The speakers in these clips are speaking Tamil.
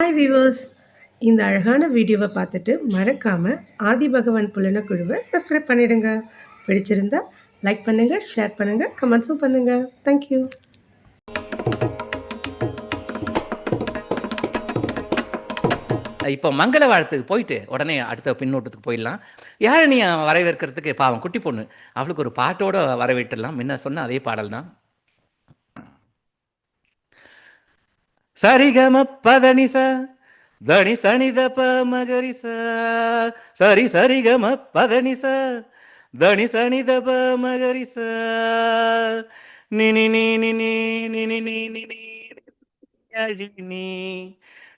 ஹாய் வீவர்ஸ் இந்த அழகான வீடியோவை பார்த்துட்டு மறக்காமல் ஆதி பகவான் புலன குழுவை சப்ஸ்கிரைப் பண்ணிடுங்க. பிடிச்சிருந்தா லைக் பண்ணுங்கள் ஷேர் பண்ணுங்கள் கமெண்ட்ஸும் பண்ணுங்கள் தேங்க்யூ இப்போ மங்கள வாழ்த்துக்கு போயிட்டு உடனே அடுத்த பின்னோட்டத்துக்கு போயிடலாம். யாழினியை வரவேற்கிறதுக்கு? பாவம் குட்டி பொண்ணு. அவளுக்கு ஒரு பாட்டோட வரவேற்றலாம். முன்ன சொன்ன அதே பாடல் தான் சரிகம பதனிச தனி சனித ப மகரிச சரி சரிகம பதனிச தனி சனித ப மகரிச நினி நீ நினி நினி நீ நினி அழினி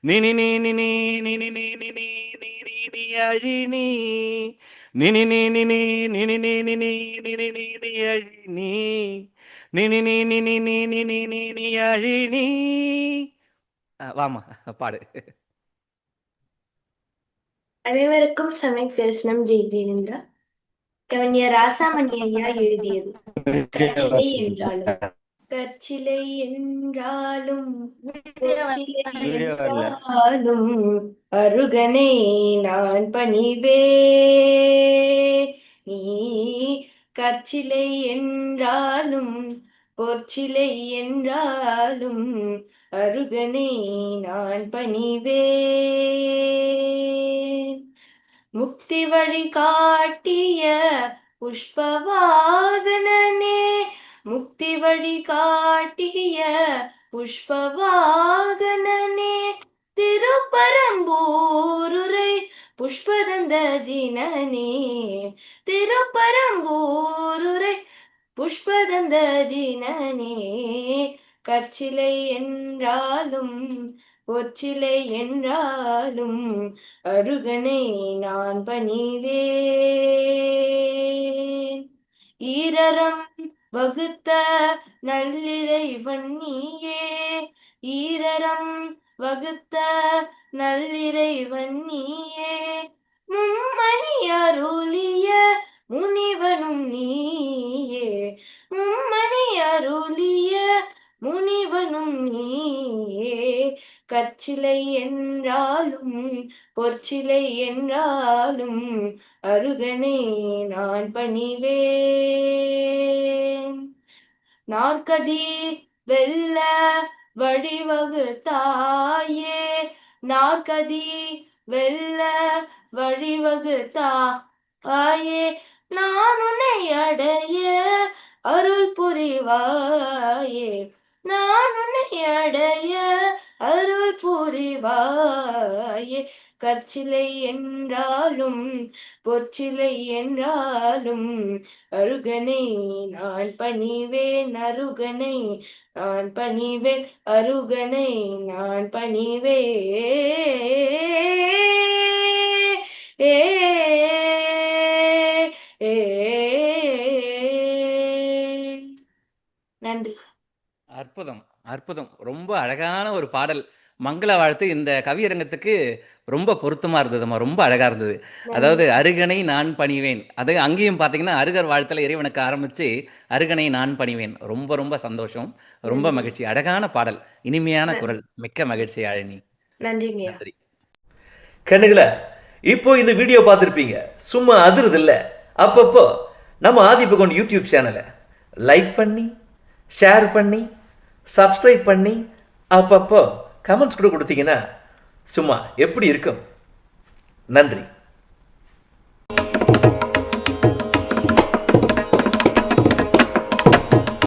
நினி நீ நினி நினி நீ நினி நினி நீ அழினி நினி நீ நினி நினி நீ வாமா பாடு. அனைவருக்கும் சமய தரிசனம் ஜெய் ஜெயேந்திரா கவிஞர் ராசாமணி ஐயா எழுதியது. கற்சிலை என்றாலும் கற்சிலை என்றாலும் பொற்சிலை என்றாலும் அருகனை நான் பணிவே. நீ கற்சிலை என்றாலும் பொற்சிலை என்றாலும் அருகனை நான் பணிவே முக்தி வழி காட்டிய புஷ்பவாகனே முக்தி வழி காட்டிய புஷ்பவாகனே திருப்பரம்பூருரை புஷ்பதந்த ஜினனே திருப்பரம்பூருரை புஷ்பதந்த ஜினனே கற்சிலை என்றாலும் பொற்சிலை என்றாலும் அருகனை நான் பணிவேன். ஈரரம் வகுத்த நல்லிறைவன் நீயே ஈரரம் வகுத்த நல்லிறைவன் நீயே. மும்மணி அருளிய கற்சிலை என்றாலும் பொற்சிலை என்றாலும் அருகனை நான் பணிவேன். நாற்கதி வெல்ல வழிவகுத்தாயே நாற்கதி வெல்ல வழிவகுத்தா ஆயே நான் உன்னை அடைய அருள் புரிவாயே நான் உன்னை அடைய அருள் புரிவாயே கற்சிலை என்றாலும் பொற்சிலை என்றாலும் அருகனை நான் பணிவேன் அருகனை நான் பணிவேன் அருகனை நான் பணிவே. ஏ ஏ. நன்றி. அற்புதம். அற்புதம். ரொம்ப அழகான ஒரு பாடல். மங்கள வாழ்த்து. இந்த கவியரங்கத்துக்கு ரொம்ப பொருத்தமா இருந்ததும்மா. ரொம்ப அழகா இருந்தது. அதாவது அருகனை நான் பணிவேன். அது அங்கேயும் பார்த்தீங்கன்னா அருகர் வாழ்த்துல இறைவனுக்கு ஆரம்பிச்சு அருகனை நான் பணிவேன். ரொம்ப ரொம்ப சந்தோஷம். ரொம்ப. மகிழ்ச்சி. அழகான பாடல். இனிமையான குரல். மிக்க மகிழ்ச்சி அழனி நன்றிங்கய்யா நன்றி. கண்ணுகள இப்போ இந்த வீடியோ பார்த்துருப்பீங்க சும்மா அதிருது இல்லை. அப்பப்போ நம்ம ஆதிபகவன் யூடியூப் சேனலை லைக் பண்ணி ஷேர் பண்ணி சப்ஸ்கிரைப் பண்ணி அப்பப்போ கமெண்ட்ஸ் கூட கொடுத்தீங்கன்னா சும்மா எப்படி இருக்கும்? நன்றி.